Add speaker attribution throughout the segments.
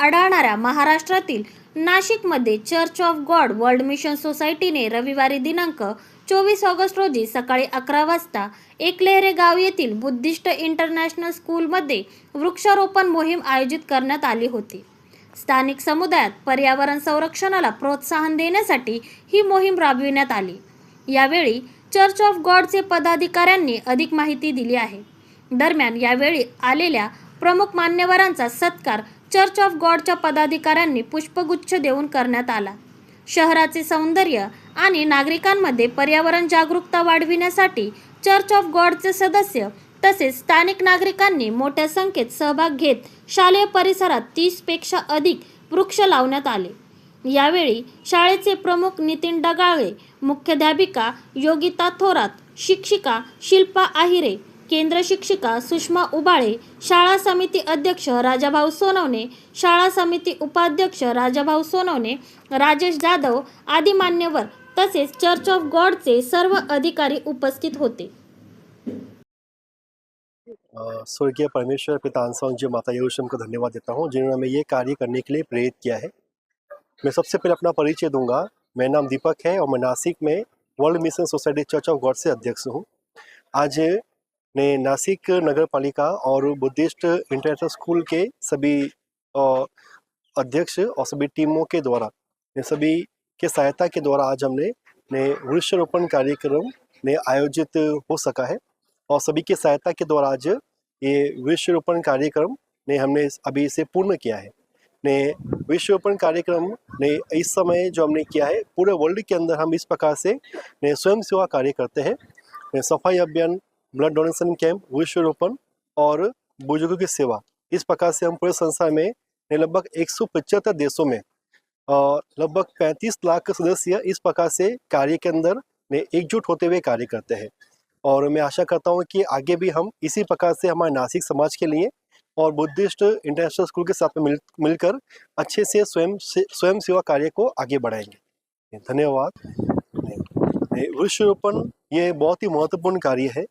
Speaker 1: आढळणाऱ्या महाराष्ट्रातील नाशिकमध्ये church of God world mission सोसायटीने रविवारी दिनांक चोवीस ऑगस्ट रोजी सकाळी अकरा वाजता एकलेहरे गाव येथील बुद्धिस्ट इंटरनॅशनल स्कूलमध्ये वृक्षारोपण मोहीम आयोजित करण्यात आली होती. स्थानिक समुदायात पर्यावरण संरक्षणाला प्रोत्साहन देण्यासाठी ही मोहीम राबविण्यात आली. यावेळी चर्च ऑफ गॉडचे पदाधिकाऱ्यांनी अधिक माहिती दिली आहे. दरम्यान यावेळी आलेल्या प्रमुख मान्यवरांचा सत्कार चर्च ऑफ गॉडच्या पदाधिकाऱ्यांनी पुष्पगुच्छ देऊन करण्यात आला. शहराचे सौंदर्य आणि नागरिकांमध्ये पर्यावरण जागरूकता वाढविण्यासाठी चर्च ऑफ गॉडचे सदस्य तसेच स्थानिक नागरिकांनी मोठ्या संख्येत सहभाग घेत शालेय परिसरात तीसपेक्षा अधिक वृक्ष लावण्यात आले. यावेळी शाळेचे प्रमुख नितीन डगाळे मुख्याध्यापिका योगिता थोरात शिक्षिका शिल्पा आहिरे केंद्र शिक्षिका सुषमा उबाळे, शाळा समिती अध्यक्ष राजाभाऊ सोनवणे, शाळा समिती उपाध्यक्ष राजाभाऊ सोनवणे, राजेश जाधव आदी मान्यवर तसेच चर्च ऑफ़ गॉडचे सर्व अधिकारी उपस्थित होते.
Speaker 2: स्वर्गीय परमेश्वर पिता अंसाउन जी माता यरूशलेम को धन्यवाद देता हूँ, जिन्होंने हमें ये कार्य करने के लिए प्रेरित किया है। मैं सबसे पहले अपना परिचय दूँगा। मेरा नाम दीपक है और मैं नासिक में world mission society church of God से अध्यक्ष हूँ। आज ने नासिक नगर पालिका और बुद्धिस्ट इंटरनेशनल स्कूल के सभी अध्यक्ष और सभी टीमों के द्वारा, ने सभी के सहायता के द्वारा आज हमने, ने वृक्षारोपण कार्यक्रम ने आयोजित हो सका है। और सभी की सहायता के द्वारा आज ये वृक्षारोपण कार्यक्रम ने हमने अभी इसे पूर्ण किया है। ने वृक्षारोपण कार्यक्रम ने इस समय जो हमने किया है, पूरे वर्ल्ड के अंदर हम इस प्रकार से, ने स्वयं सेवा कार्य करते हैं। सफ़ाई अभियान ब्लड डोनेशन कैंप, वृक्षारोपण और बुज़ुर्गों की सेवा। इस प्रकार से हम पूरे संसार में लगभग एक सौ पचहत्तर देशों में लगभग 35 लाख सदस्य इस प्रकार से कार्य के अंदर एकजुट होते हुए कार्य करते हैं। और मैं आशा करता हूँ कि आगे भी हम इसी प्रकार से हमारे नासिक समाज के लिए और बुद्धिस्ट इंटरनेशनल स्कूल के साथ में मिल, मिलकर अच्छे से स्वयं से, स्वयं सेवा कार्य को आगे बढ़ाएँगे। धन्यवाद। वृक्षारोपण ये बहुत ही महत्वपूर्ण कार्य है।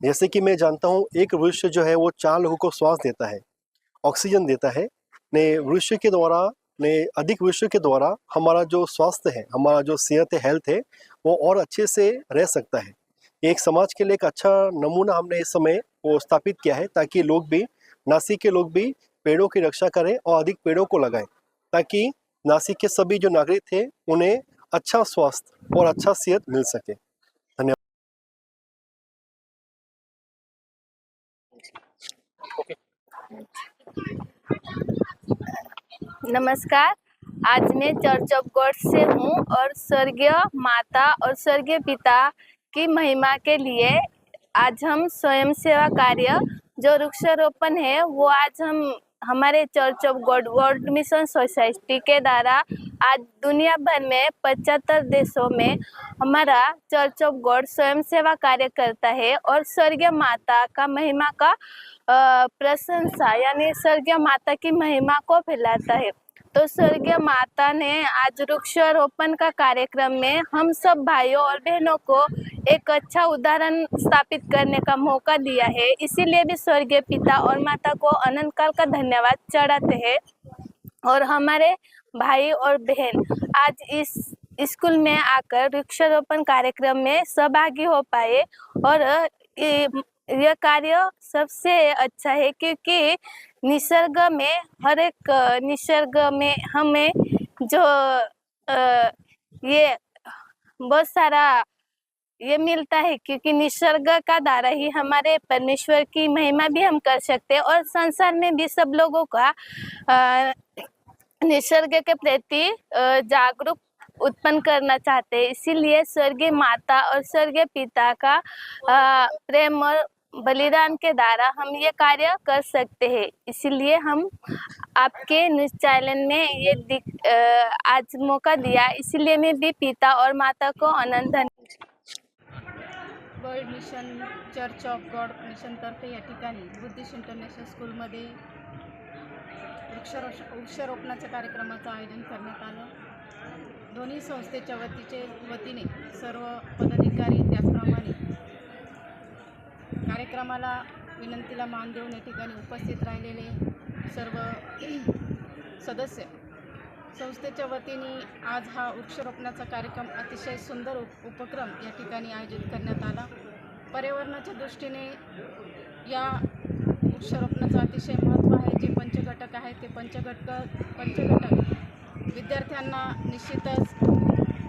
Speaker 2: जैसे कि मैं जानता हूँ, एक वृक्ष जो है, वो चार लोगों को श्वास देता है, ऑक्सीजन देता है। ने वृक्ष के द्वारा, ने अधिक वृक्ष के द्वारा हमारा जो स्वास्थ्य है, हमारा जो सेहत है हेल्थ है, वो और अच्छे से रह सकता है। एक समाज के लिए एक अच्छा नमूना हमने इस समय वो स्थापित किया है, ताकि लोग भी, नासिक के लोग भी पेड़ों की रक्षा करें और अधिक पेड़ों को लगाएँ, ताकि नासिक के सभी जो नागरिक थे, उन्हें अच्छा स्वास्थ्य और अच्छा सेहत मिल सके।
Speaker 3: नमस्कार। आज मैं चर्च ऑफ़ गॉड से हूँ और स्वर्गीय माता और स्वर्गीय पिता की महिमा के लिए आज हम स्वयं सेवा कार्य, जो वृक्षारोपण है, वो आज हम हमारे church of God world mission society के द्वारा आज दुनिया भर में पचहत्तर देशों में हमारा चर्च ऑफ गॉड स्वयं सेवा कार्य करता है और स्वर्गीय माता का महिमा का प्रशंसा यानी स्वर्गीय माता की महिमा को फैलाता है। तो स्वर्गीय माता ने आज वृक्षारोपण का कार्यक्रम में हम सब भाइयों और बहनों को एक अच्छा उदाहरण स्थापित करने का मौका दिया है। इसीलिए भी स्वर्गीय पिता और माता को अनंत काल का धन्यवाद चढ़ाते हैं। और हमारे भाई और बहन आज इस स्कूल में आकर वृक्षारोपण कार्यक्रम में सहभागी हो पाए और यह कार्य सबसे अच्छा है क्योंकि निसर्ग में हर एक निसर्ग में हमें जो अ, ये बहुत सारा ये मिलता है क्योंकि निसर्ग का द्वारा ही हमारे परमेश्वर की महिमा भी हम कर सकते हैं और संसार में भी सब लोगों का निसर्ग के प्रति जागरूक उत्पन्न करना चाहते हैं। इसीलिए स्वर्गीय माता और स्वर्गीय पिता का प्रेम और बलिदान के द्वारा हम ये कार्य कर सकते हैं। इसीलिए हम आपके न्यूज़ चैनल में ये आज मौका दिया। इसीलिए मैं भी पिता और माता को धन्यवाद
Speaker 4: world mission church of God मिशनतर्फे या ठिकाणी बुद्धिस्ट इंटरनॅशनल स्कूलमध्ये वृक्षारोष वृक्षारोपणाच्या कार्यक्रमाचं आयोजन करण्यात आलं. दोन्ही संस्थेच्या वतीचे वतीने सर्व पदाधिकारी त्याचप्रमाणे कार्यक्रमाला विनंतीला मान देऊन या ठिकाणी उपस्थित राहिलेले सर्व सदस्य. संस्थेच्या वतीने आज हा वृक्षारोपणाचा कार्यक्रम अतिशय सुंदर उप उपक्रम या ठिकाणी आयोजित करण्यात आला. पर्यावरणाच्या दृष्टीने या वृक्षारोपणाचं अतिशय महत्त्व आहे. जे पंचघटक आहे ते पंचघटक पंचघटक विद्यार्थ्यांना निश्चितच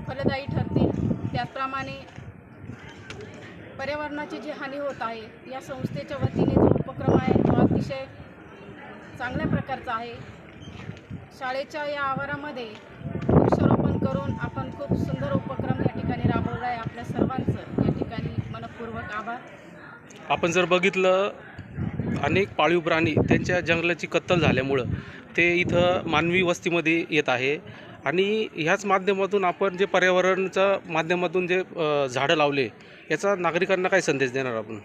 Speaker 4: फलदायी ठरतील. त्याचप्रमाणे पर्यावरणाची जी हानी होत आहे या संस्थेच्या वतीने जो उपक्रम आहे तो अतिशय चांगल्या प्रकारचा आहे. शाळेच्या या आवारामध्ये वृक्षारोपण करून आपण खूप सुंदर उपक्रम या ठिकाणी राबवला आहे आपल्या सर्वांचं या ठिकाणी मनपूर्वक आभार.
Speaker 5: आपण जर बघितलं अनेक पाळीव प्राणी त्यांच्या जंगलाची कत्तल झाल्यामुळं ते इथं मानवी वस्तीमध्ये येत आहे. आणि ह्याच माध्यमातून आपण जे पर्यावरणाच्या माध्यमातून जे झाडं लावले याचा नागरिकांना काय संदेश देणार आपण?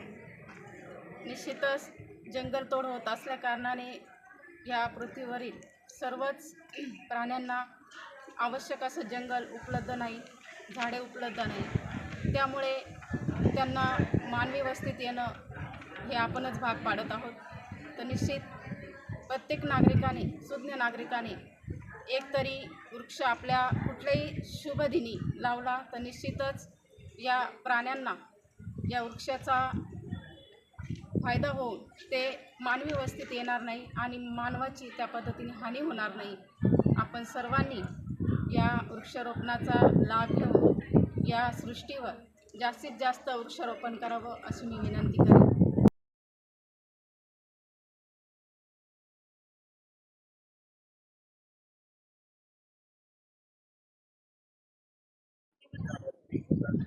Speaker 4: निश्चितच जंगलतोड होत असल्या कारणाने या पृथ्वीवरील सर्वच प्राण्यांना आवश्यक असं जंगल उपलब्ध नाही झाडे उपलब्ध नाही. त्यामुळे त्यांना मानवी वस्तीत येणं हे आपणच भाग पाडत आहोत. तर निश्चित प्रत्येक नागरिकाने सुज्ञ नागरिकाने एकतरी वृक्ष आपल्या कुठल्याही शुभदिनी लावला तर निश्चितच या प्राण्यांना या वृक्षाचा फायदा होऊन ते मानवी वस्तीत येणार नाही आणि मानवाची त्या पद्धतीने हानी होणार नाही. आपण सर्वांनी या वृक्षारोपणाचा लाभ घेऊन या सृष्टीवर जास्तीत जास्त वृक्षारोपण करावं अशी मी विनंती करेन.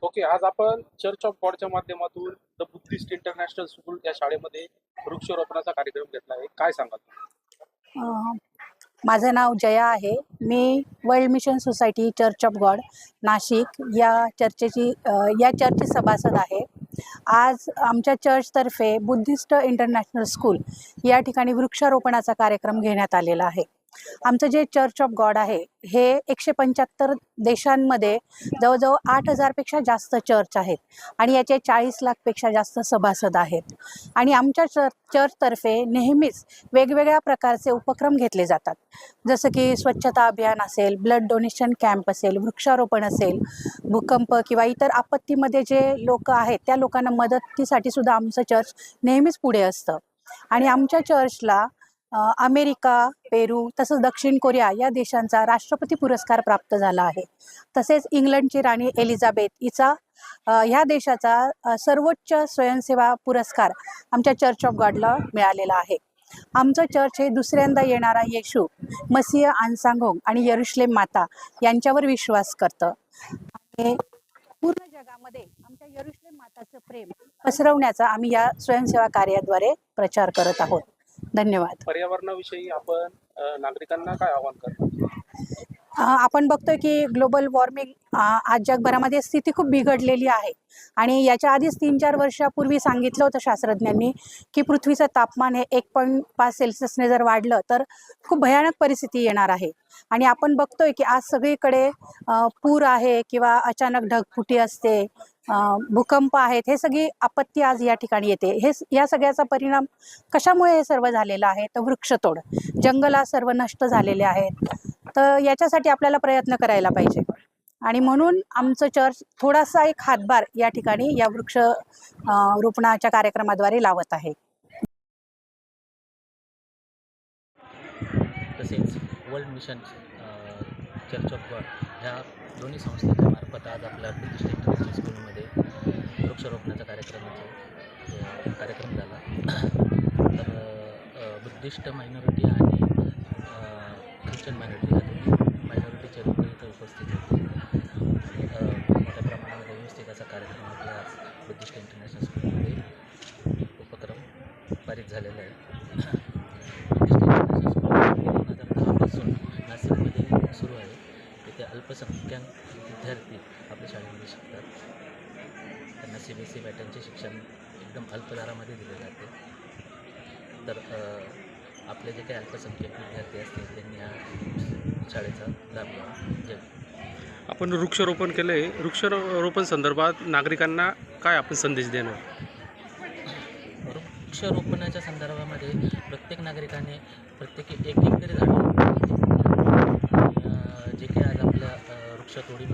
Speaker 5: ओके आज आपण चर्च ऑफ गॉडच्या माध्यमातून द बुद्धिस्ट इंटरनॅशनल स्कूल या शाळेमध्ये वृक्षारोपणाचा कार्यक्रम घेतला आहे. काय सांगाल?
Speaker 6: माझं नाव जया आहे. मी world mission society church of God Nashik या चर्चेची या चर्चची सभासद आहे. आज आमच्या चर्चतर्फे बुद्धिस्ट इंटरनॅशनल स्कूल या ठिकाणी वृक्षारोपणाचा कार्यक्रम घेण्यात आलेला आहे. आमचं जे चर्च ऑफ गॉड आहे हे एकशे पंच्याहत्तर देशांमध्ये जवळजवळ आठ हजारपेक्षा जास्त चर्च आहेत. आणि याचे चाळीस लाखपेक्षा जास्त सभासद आहेत. आणि आमच्या चर्च चर्चतर्फे नेहमीच वेगवेगळ्या प्रकारचे उपक्रम घेतले जातात. जसं की स्वच्छता अभियान असेल ब्लड डोनेशन कॅम्प असेल वृक्षारोपण असेल भूकंप किंवा इतर आपत्तीमध्ये जे लोक आहेत त्या लोकांना मदतीसाठी सुद्धा आमचं चर्च नेहमीच पुढे असतं. आणि आमच्या चर्चला अमेरिका पेरू तसंच दक्षिण कोरिया या देशांचा राष्ट्रपती पुरस्कार प्राप्त झाला आहे. तसेच इंग्लंडची राणी एलिझाबेथ हिचा ह्या देशाचा सर्वोच्च स्वयंसेवा पुरस्कार आमच्या चर्च ऑफ गॉडला मिळालेला आहे. आमचं चर्च हे दुसऱ्यांदा येणारा येशू मसीह आनसांगोंग आणि यरुश्लेम माता यांच्यावर विश्वास करतं. पूर्ण जगामध्ये आमच्या यरुश्लेम माताचं प्रेम पसरवण्याचा आम्ही या स्वयंसेवा कार्याद्वारे प्रचार करत आहोत. धन्यवाद.
Speaker 5: पर्यावरणाविषयी आपण नागरिकांना काय आवाहन करणार?
Speaker 6: आपण बघतोय की ग्लोबल वॉर्मिंग आज जगभरामध्ये स्थिती खूप बिघडलेली आहे. आणि याच्या आधीच तीन चार वर्षापूर्वी सांगितलं होतं शास्त्रज्ञांनी की पृथ्वीचं तापमान हे एक पॉईंट पाच सेल्सिअसने जर वाढलं तर खूप भयानक परिस्थिती येणार आहे. आणि आपण बघतोय की आज सगळीकडे पूर आहे किंवा अचानक ढगफुटी असते भूकंप आहेत हे सगळी आपत्ती आज या ठिकाणी येते. हे या सगळ्याचा परिणाम कशामुळे हे सर्व झालेलं आहे? तर वृक्षतोड. जंगला सर्व नष्ट झालेले आहेत. तर याच्यासाठी आपल्याला प्रयत्न करायला पाहिजे. आणि म्हणून आमचं चर्च थोडासा एक हातभार या ठिकाणी या वृक्ष रोपणाच्या कार्यक्रमाद्वारे लावत आहे.
Speaker 7: तसेच world mission church of God ह्या दोन्ही संस्थेच्या मार्फत आज आपल्या बुद्धिस्ट स्कूलमध्ये वृक्षारोपणाचा कार्यक्रमाचा कार्यक्रम झाला. तर बुद्धिस्ट मायनॉरिटी आणि क्रिश्चन मायनॉरिटी या दोन्ही लोक इथं उपस्थित होते. आणि मोठ्या प्रमाणामध्ये व्यवस्थित कार्यक्रम आपल्या आज बुद्धिस्ट इंटरनॅशनल स्कूलमध्ये उपक्रम पारित झालेला आहे. बुद्धिस्ट इंटरनॅशनल स्कूल दोन हजार दहापासून नाशिकमध्ये सुरू आहे. तिथे अल्पसंख्याक विद्यार्थी आपल्या शाळेमध्ये शिकतात. त्यांना सी बी एस सी पॅटर्नचे शिक्षण एकदम अल्प दरामध्ये दिले जाते. तर आपले जे काही अल्पसंख्यक विद्यार्थी असतील त्यांनी हा शाळेचा लाभ घ्यावा. जय
Speaker 5: आपण वृक्षारोपण केलं. आहे वृक्षारोपण संदर्भात नागरिकांना काय आपण संदेश देणार?
Speaker 7: वृक्षारोपणाच्या संदर्भामध्ये प्रत्येक नागरिकाने प्रत्येकी एक एक तरी झाड जे काही आज आपल्या वृक्षतोडी